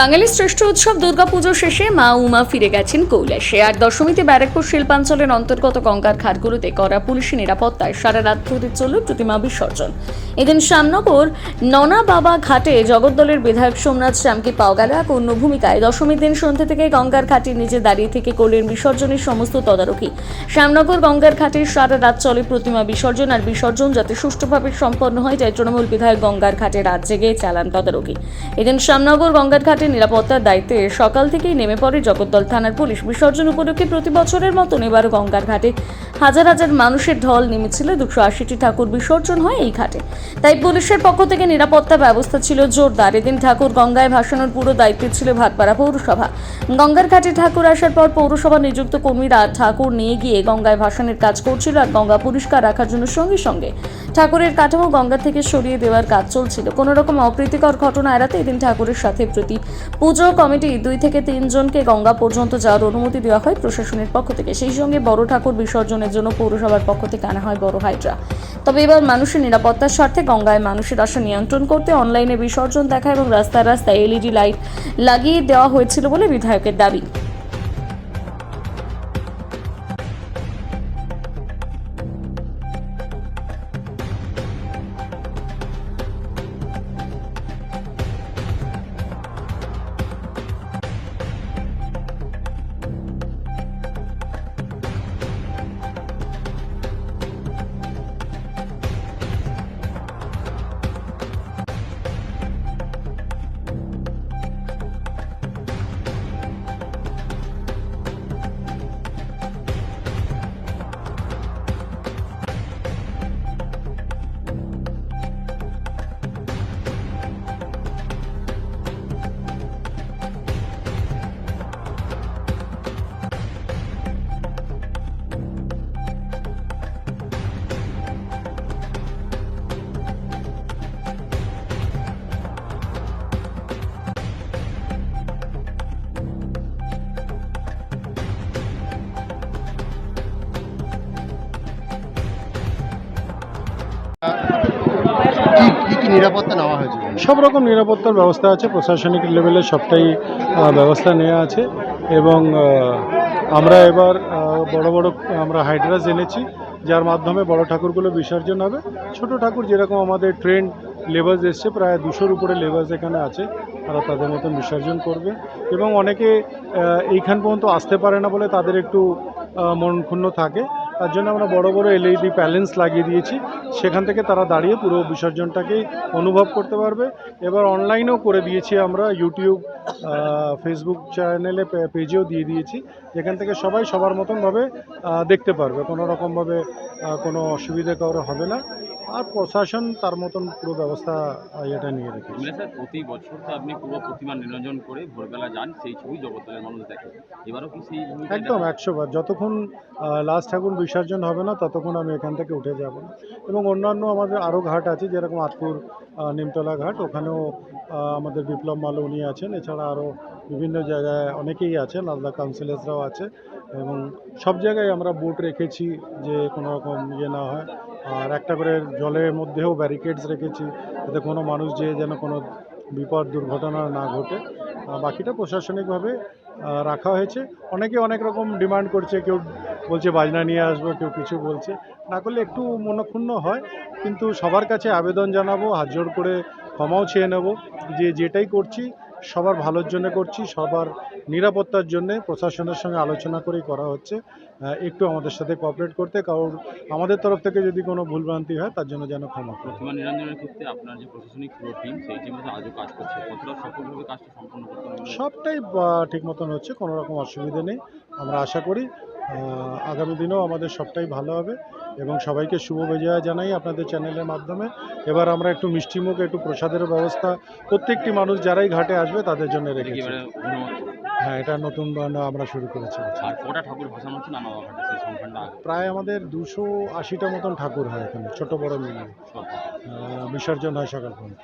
বাঙালির শ্রেষ্ঠ উৎসব দুর্গাপুজো শেষে মা উমা ফিরে গেছেন কৈলাসে। আর দশমীতে ব্যারাকপুর শিল্পাঞ্চলের অন্তর্গত গঙ্গার ঘাটগুলোতে করা পুলিশি নিরাপত্তায় সারা রাত ধরে চলল প্রতিমা বিসর্জন। এদিন শ্যামনগর ননা বাবা ঘাটে জগদ্দলের বিধায়ক সোমনাথ শ্যামকে পাওয়া গেল এক অন্য ভূমিকায় দশমীর দিন সন্ধ্যে থেকে গঙ্গার ঘাটে নিজে দাঁড়িয়ে থেকে করলেন বিসর্জনের সমস্ত তদারকি। শ্যামনগর গঙ্গার ঘাটে সারা রাত চলে প্রতিমা বিসর্জন, আর বিসর্জন যাতে সুষ্ঠুভাবে সম্পন্ন হয়, তাই তৃণমূল বিধায়ক গঙ্গার ঘাটে রাত জেগে চালান তদারকি। এদিন শ্যামনগর গঙ্গার ঘাটে নিরাপত্তার দায়িত্বে সকাল থেকেই নেমে পড়ে জগদ্দল থানার পুলিশ। বিসর্জন উপলক্ষে প্রতি বছরের মতন এবারও গঙ্গার ঘাটে। হাজার হাজার মানুষের ঢল নেমেছিল দুশো আশিটি ঠাকুর বিসর্জন হয় এই ঘাটে। তাই পুলিশের পক্ষ থেকে নিরাপত্তা ব্যবস্থা ছিল জোরদার। এদিন ঠাকুর গঙ্গায় ভাসানোর পুরো দায়িত্বে ছিল ভাটপাড়া পৌরসভা। গঙ্গার ঘাটে ঠাকুর আসার পর পৌরসভা নিযুক্ত কর্মীরা ঠাকুর নিয়ে গিয়ে গঙ্গায় ভাসানের কাজ করছিল আর গঙ্গা পরিষ্কার রাখার জন্য সঙ্গে সঙ্গে ঠাকুরের কাঠামো গঙ্গা থেকে সরিয়ে দেওয়ার কাজ চলছিল। কোনো রকম অপ্রীতিকর ঘটনা এড়াতে এদিন ঠাকুরের সাথে প্রতি। পুজো কমিটি দুই থেকে তিনজনকে গঙ্গা পর্যন্ত যাওয়ার অনুমতি দেওয়া হয় প্রশাসনের পক্ষ থেকে। সেই সঙ্গে বড় ঠাকুর বিসর্জনের জন্য পৌরসভার পক্ষ থেকে আনা হয় বড় হাইড্রা। তবে এবার মানুষের নিরাপত্তার স্বার্থে গঙ্গায় মানুষের আশা নিয়ন্ত্রণ করতে অনলাইনে বিসর্জন দেখা এবং রাস্তায় রাস্তায় এলইডি লাইট লাগিয়ে দেওয়া হয়েছিল বলে বিধায়কের দাবি। কি নিরাপত্তা নেওয়া হয়েছে? সব রকম নিরাপত্তার ব্যবস্থা আছে, প্রশাসনিক লেভেলে সবটাই ব্যবস্থা নেওয়া আছে এবং আমরা এবার বড় বড়, আমরা হাইড্রাস এনেছি, যার মাধ্যমে বড় ঠাকুরগুলো বিসর্জন হবে। ছোট ঠাকুর যেরকম আমাদের ট্রেন লেবার্স এসছে, প্রায় দুশোর উপরে লেবার্স এখানে আছে, তারা তাদের মতন বিসর্জন করবে এবং অনেকে এইখান পর্যন্ত আসতে পারে না বলে তাদের একটু মন ক্ষুণ্ণ থাকে। তার জন্য আমরা বড় বড় এলইডি প্যালেন্স লাগিয়ে দিয়েছি। সেখান থেকে তারা দাঁড়িয়ে পুরো বিসর্জনটাকে অনুভব করতে পারবে। এবার অনলাইনেও করে দিয়েছি আমরা ইউটিউব ফেসবুক চ্যানেলে পেজেও দিয়ে দিয়েছি। যেখান থেকে সবাই সবার মতনভাবে দেখতে পারবে। কোনো রকমভাবে কোনো অসুবিধে কারও হবে না। আর প্রশাসন তার মতন পুরো ব্যবস্থা এটা নিয়ে রেখেছে। মানে স্যার প্রতি বছর তো আপনি পুরো প্রতিমা নিরঞ্জন করে ভোরবেলা যান সেই ছবি জগদ্দলের মানুষ দেখে। এবারও কি সেই একদম একশো বার যতক্ষণ লাস্ট ঠাকুর বিসর্জন হবে না ততক্ষণ আমি এখান থেকে উঠে যাব না। এবং অন্যান্য আমাদের আরও ঘাট আছে যেরকম আতপুর নিমতলা ঘাট ওখানেও আমাদের বিপ্লব মাল উনি আছেন। এছাড়া আরও বিভিন্ন জায়গায় অনেকেই আছেন আলাদা কাউন্সিলার্সরাও আছে। এবং সব জায়গায় আমরা বোট রেখেছি যে কোনো রকম ইয়ে না হয়। আর একটা করে জলের মধ্যেও ব্যারিকেডস রেখেছি, যাতে কোনো মানুষ যে যেন কোনো বিপদ, দুর্ঘটনা না ঘটে। বাকিটা প্রশাসনিকভাবে রাখা হয়েছে। অনেকে অনেক রকম ডিমান্ড করছে, কেউ বলছে বাজনা নিয়ে আসব, কেউ কিছু বলছে। না করলে একটু মনক্ষুণ্ণ হয়, কিন্তু সবার কাছে আবেদন জানাব, হাত করে ক্ষমাও চেয়ে নেব। যে যেটাই করছি সবার ভালোর জন্য করছি সবার নিরাপত্তার জন্য প্রশাসনের সঙ্গে আলোচনা করেই করা হচ্ছে। একটু আমাদের সাথে কোঅপারেট করতে কারণ আমাদের তরফ থেকে যদি কোনো ভুলভ্রান্তি হয় তার জন্য যেন ক্ষমা করে। প্রতিমা নিরঞ্জনের ক্ষেত্রে আপনার যে প্রশাসনিক পুরো টিম সেই টিমে আজও কাজ করছে। কতটা সফলভাবে কাজটা সম্পন্ন করতে সবটাই ঠিক মতন হচ্ছে কোনো রকম অসুবিধে নেই। আমরা আশা করি আগামী দিনেও আমাদের সবটাই ভালো হবে এবং সবাইকে শুভ বিজয়া জানাই আপনাদের চ্যানেলের মাধ্যমে। এবার আমরা একটু মিষ্টিমুখ একটু প্রসাদের ব্যবস্থা প্রত্যেকটি মানুষ যারাই ঘাটে আসবে তাদের জন্য রেখেছি। হ্যাঁ এটা নতুন আমরা শুরু করেছি। প্রায় আমাদের দুশো আশিটা মতন ঠাকুর হয় এখানে ছোট বড় মিলিয়ে বিসর্জন হয় সকাল পর্যন্ত।